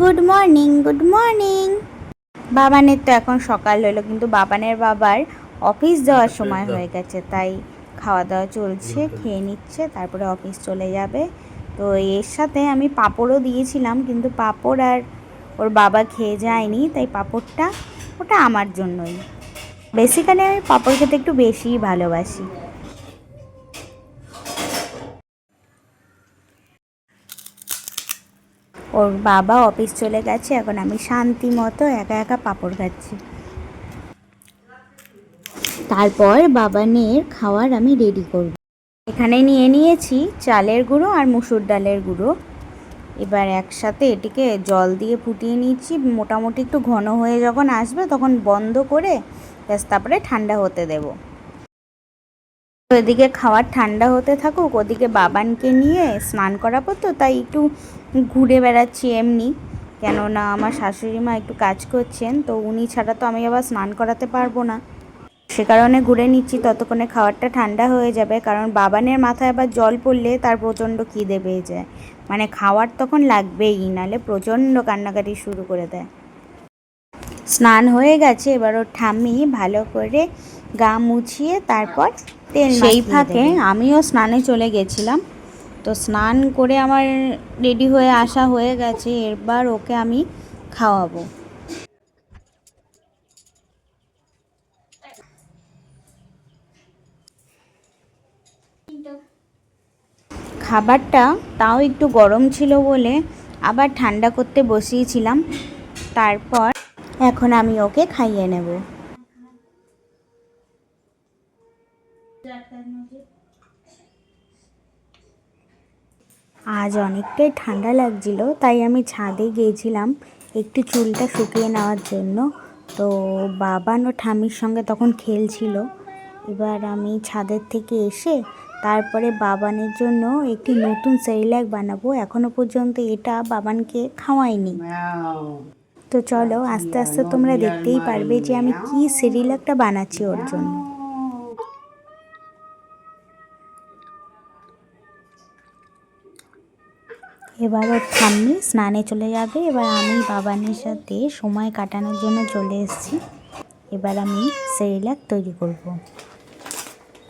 Good morning good morning বাবানের তো এখন সকাল হলো কিন্তু বাবানের বাবার অফিস যাওয়ার সময় হয়ে গেছে তাই খাওয়া দাওয়া চলছে। খেয়ে নিচ্ছে তারপরে অফিস চলে যাবে। তো এর সাথে আমি পাঁপড়ও দিয়েছিলাম কিন্তু পাঁপড় আর ওর বাবা খেয়ে যায়নি তাই পাঁপড়টা ওটা আমার জন্যই। বেসিক্যালি আমি পাঁপড় খেতে একটু বেশিই ভালোবাসি। ওর বাবা অফিস চলে গেছে, এখন আমি শান্তি মতো একা একা পাঁপড় খাচ্ছি। তারপর বাবানের খাওয়ার আমি রেডি করব। এখানে নিয়ে নিয়েছি চালের গুঁড়ো আর মুসুর ডালের গুঁড়ো। এবার একসাথে এটিকে জল দিয়ে ফুটিয়ে নিচ্ছি। মোটামুটি একটু ঘন হয়ে যখন আসবে তখন বন্ধ করে ব্যাস তারপরে ঠান্ডা হতে দেবো। ওদিকে খাওয়ার ঠান্ডা হতে থাকুক, ওদিকে বাবানকে নিয়ে স্নান করাবো তো, তাই একটু ঘুরে বেড়াচ্ছি এমনি। কেননা আমার শাশুড়ি মা একটু কাজ করছেন তো উনি ছাড়া তো আমি আবার স্নান করাতে পারব না। সে কারণে ঘুরে নিচ্ছি ততক্ষণে খাবারটা ঠান্ডা হয়ে যাবে কারণ বাবানের মাথায় আবার জল পড়লে তার প্রচণ্ড খিদে পেয়ে যায়। মানে খাওয়ার তখন লাগবেই নালে প্রচণ্ড কান্নাকাটি শুরু করে দেয়। স্নান হয়ে গেছে এবার ওর ঠাম্মি ভালো করে গা মুছিয়ে তারপর তেল সেই ফাঁকে আমিও স্নানে চলে গেছিলাম। তো স্নান করে আমার রেডি হয়ে আসা হয়ে গেছে এবার ওকে আমি খাওয়াবো। খাবারটা তাও একটু গরম ছিল বলে আবার ঠান্ডা করতে বসিয়েছিলাম, তারপর এখন আমি ওকে খাইয়ে নেব। আজ অনেকটাই ঠান্ডা লাগছিল, তাই আমি ছাদে গিয়েছিলাম একটু চুলটা শুকিয়ে নেওয়ার জন্য। তো বাবান ও ঠামির সঙ্গে তখন খেলছিল। এবার আমি ছাদের থেকে এসে তারপরে বাবানের জন্য একটি নতুন সেরিল্যাক বানাবো। এখনও পর্যন্ত এটা বাবানকে খাওয়াইনি। তো চলো আস্তে আস্তে তোমরা দেখতেই পারবে যে আমি কি সেরিল্যাকটা বানাচ্ছি ওর জন্য। এবার ওর ঠাম্মি স্নানে চলে যাবে। এবার আমি বাবানের সাথে সময় কাটানোর জন্য চলে এসেছি। এবার আমি সেরিল্যাক তৈরি করব।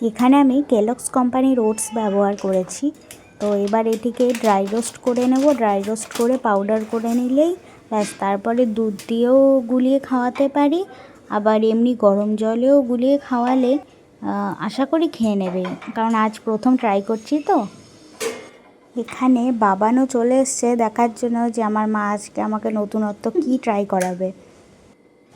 এখানে আমি কেলক্স কোম্পানির ওটস ব্যবহার করেছি। তো এবার এটিকে ড্রাই রোস্ট করে নেব। ড্রাই রোস্ট করে পাউডার করে নিলেই ব্যাস, তারপরে দুধ দিয়েও গুলিয়ে খাওয়াতে পারি। আবার এমনি গরম জলেও গুলিয়ে খাওয়ালে আশা করি খেয়ে নেবে। কারণ আজ প্রথম ট্রাই করছি তো। এখানে বাবানও চলে এসছে দেখার জন্য যে আমার মা আজকে আমাকে নতুনত্ব কি ট্রাই করাবে।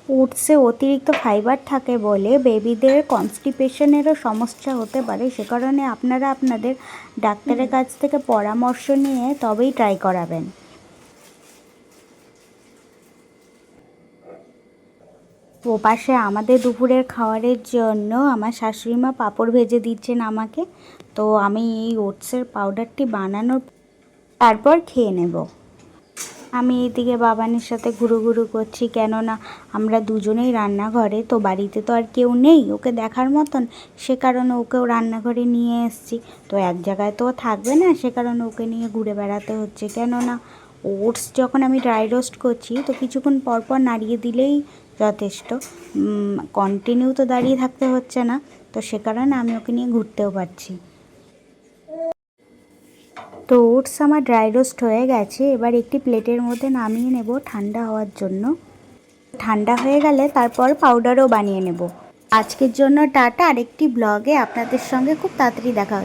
ওটসে অতিরিক্ত ফাইবার থাকে বলে বেবিদের কনস্টিপেশনেরও সমস্যা হতে পারে। সে কারণে আপনারা আপনাদের ডাক্তারের কাছ থেকে পরামর্শ নিয়ে তবেই ট্রাই করাবেন। ও পাশে আমাদের দুপুরের খাবারের জন্য আমার শাশুড়ি মা পাঁপড় ভেজে দিচ্ছেন আমাকে। তো আমি এই ওটসের পাউডারটি বানানোর তারপর খেয়ে নেব। আমি এদিকে বাবানের সাথে ঘুরু ঘুরু করছি কেননা আমরা দুজনেই রান্নাঘরে, তো বাড়িতে তো আর কেউ নেই। ওকে দেখার মতন সে কারণে ওকেও রান্নাঘরে নিয়ে এসেছি। তো এক জায়গায় তো থাকবে না, সে কারণে ওকে নিয়ে ঘুরে বেড়াতে হচ্ছে। কেননা ওটস যখন আমি ড্রাই রোস্ট করছি, তো কিছুক্ষণ পর পর নাড়িয়ে দিলেই যথেষ্ট। কন্টিনিউ তো দাঁড়িয়ে থাকতে হচ্ছে না, তো সে কারণে আমি ওকে নিয়ে ঘুরতেও পারছি। তো ওটস আমার ড্রাই রোস্ট হয়ে গেছে, এবার একটি প্লেটের মধ্যে নামিয়ে নেব ঠান্ডা হওয়ার জন্য। ঠান্ডা হয়ে গেলে তারপর পাউডারও বানিয়ে নেব। আজকের জন্য টাটা, আরেকটি ব্লগে আপনাদের সঙ্গে খুব তাড়াতাড়ি দেখা